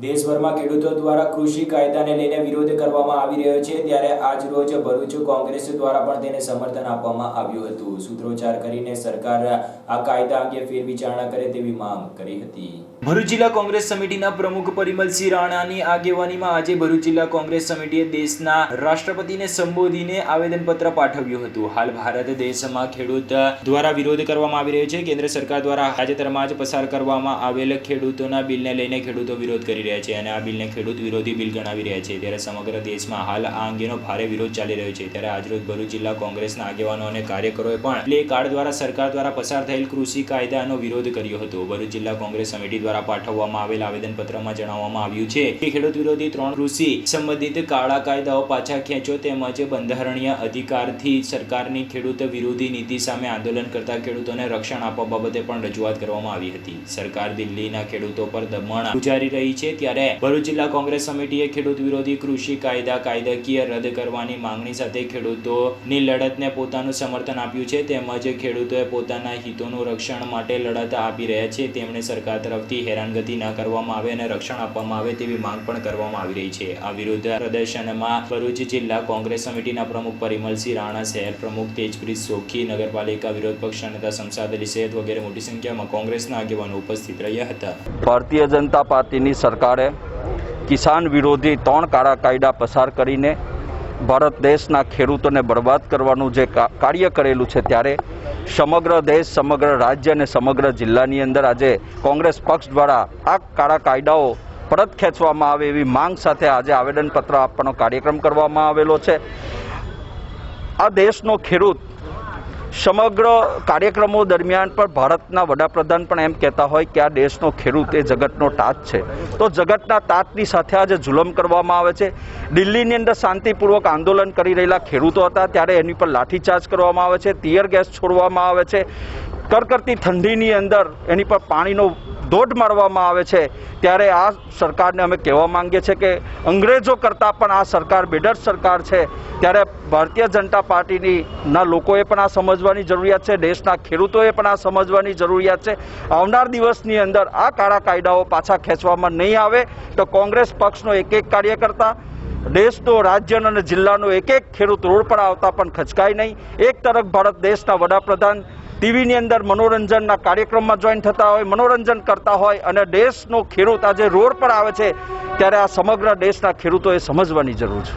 દેશભરમાં ખેડૂતો દ્વારા કૃષિ કાયદાને લઈને વિરોધ કરવામાં આવી રહ્યો છે, ત્યારે આજ રોજ ભરૂચ કોંગ્રેસ દ્વારા પણ તેને સમર્થન આપવામાં આવ્યું હતું. સૂત્રોચ્ચાર કરીને સરકાર આ કાયદા અંગે ફેરવિચારણા કરે તેવી માંગ કરી હતી. ભરૂચ જિલ્લા કોંગ્રેસ સમિતિના પ્રમુખ પરિમલસિંહ રાણાની આગેવાનીમાં આજે ભરૂચ જિલ્લા કોંગ્રેસ સમિતિએ દેશના રાષ્ટ્રપતિને સંબોધીને આવેદનપત્ર પાઠવ્યું હતું. હાલ ભારત દેશમાં ખેડૂત દ્વારા વિરોધ કરવામાં આવી રહ્યો છે. કેન્દ્ર સરકાર દ્વારા તાજેતરમાં જ પસાર કરવામાં આવેલ ખેડૂતોના બિલને લઈને ખેડૂતો વિરોધ કરી રહ્યા છે અને આ બિલને ખેડૂત વિરોધી બિલ ગણાવી રહ્યા છે. ત્યારે સમગ્ર દેશમાં હાલ આ અંગેનો ભારે વિરોધ ચાલી રહ્યો છે. ત્યારે આજરોજ ભરૂચ જિલ્લા કોંગ્રેસના આગેવાનો અને કાર્યકરોએ પણ પ્લે કાર્ડ દ્વારા સરકાર દ્વારા પસાર થયેલ કૃષિ કાયદાનો વિરોધ કર્યો હતો. ભરૂચ જિલ્લા કોંગ્રેસ સમિતિ દ્વારા પાઠવવામાં આવેલ આવેદનપત્રમાં જણાવવામાં આવ્યું છે કે ખેડૂત વિરોધી ત્રણ કૃષિ સંબંધિત કાળા કાયદાઓ પાછા ખેંચો તેમજ બંધારણીય અધિકારથી સરકારની ખેડૂત વિરોધી નીતિ સામે આંદોલન કરતા ખેડૂતોને રક્ષણ આપવા બાબતે પણ રજૂઆત કરવામાં આવી હતી. સરકાર દિલ્હીના ખેડૂતો પર દમણ ગુજારી રહી છે. ત્યારે ભરૂચ જિલ્લા કોંગ્રેસ સમિતિએ ખેડૂત વિરોધી કૃષિ કાયદા કાયદાકીય રદ કરવાની માંગણી સાથે ખેડૂતોની લડતને પોતાનું સમર્થન આપ્યું છે. તેમજ ખેડૂતોએ પોતાના હિતોનું રક્ષણ માટે લડત આપી રહ્યા છે. તેમણે સરકાર તરફથી હેરાનગતિ ન કરવામાં આવે અને રક્ષણ આપવામાં આવે તેવી માંગ પણ કરવામાં આવી રહી છે. આ વિરુદ્ધ પ્રદર્શનમાં ભરૂચ જિલ્લા કોંગ્રેસ સમિતિના પ્રમુખ પરિમલસિંહ રાણા, શહેર પ્રમુખ તેજપ્રીત સોખી, નગરપાલિકા વિરોધ પક્ષના નેતા શમશાદ અલી સૈયદ વગેરે મોટી સંખ્યામાં કોંગ્રેસના આગેવાનો ઉપસ્થિત રહ્યા હતા. ભારતીય જનતા પાર્ટીની સરકારે કિસાન વિરોધી ત્રણ કાળા કાયદા પસાર કરીને ભારત દેશના ખેડૂતોને બરબાદ કરવાનું જે કાર્ય કરેલું છે ત્યારે સમગ્ર દેશ, સમગ્ર રાજ્ય અને સમગ્ર જિલ્લાની અંદર આજે કોંગ્રેસ પક્ષ દ્વારા આ કાળા કાયદાઓ પરત ખેંચવામાં આવે એવી માંગ સાથે આજે આવેદનપત્ર આપવાનો કાર્યક્રમ કરવામાં આવેલો છે. આ દેશનો ખેડૂત સમગ્ર કાર્યક્રમો દરમિયાન પણ ભારતના વડાપ્રધાન પણ એમ કહેતા હોય કે આ દેશનો ખેડૂત એ જગતનો તાત છે. તો જગતના તાતની સાથે આજે જુલમ કરવામાં આવે છે. દિલ્હીની અંદર શાંતિપૂર્વક આંદોલન કરી રહેલા ખેડૂતો હતા, ત્યારે એની પર લાઠીચાર્જ કરવામાં આવે છે, ટીયર ગેસ છોડવામાં આવે છે. કરકરતી ઠંડીની અંદર એની પર પાણીનો દોઢ મારવામાં આવે છે, ત્યારે આ સરકારને અમે કહેવા માંગીએ છીએ કે અંગ્રેજો કરતાં પણ આ સરકાર બેડર સરકાર છે, ત્યારે ભારતીય જનતા પાર્ટીની ના લોકોએ પણ આ સમજવાની જરૂરિયાત છે, દેશના ખેડૂતોએ પણ આ સમજવાની જરૂરિયાત છે. આવનાર દિવસની અંદર આ કાળા કાયદાઓ પાછા ખેંચવામાં નહીં આવે તો કોંગ્રેસ પક્ષનો એક એક કાર્યકર્તા, દેશનો, રાજ્યનો અને જિલ્લાનો એક એક ખેડૂત રોડ પર આવતા પણ ખચકાય નહીં. એક તરફ ભારત દેશના વડાપ્રધાન ટીવીની અંદર મનોરંજનના કાર્યક્રમમાં જોઈન થતા હોય, મનોરંજન કરતા હોય અને દેશનો ખેડૂત આજે રોડ પર આવે છે, ત્યારે આ સમગ્ર દેશના ખેડૂતોએ સમજવાની જરૂર છે.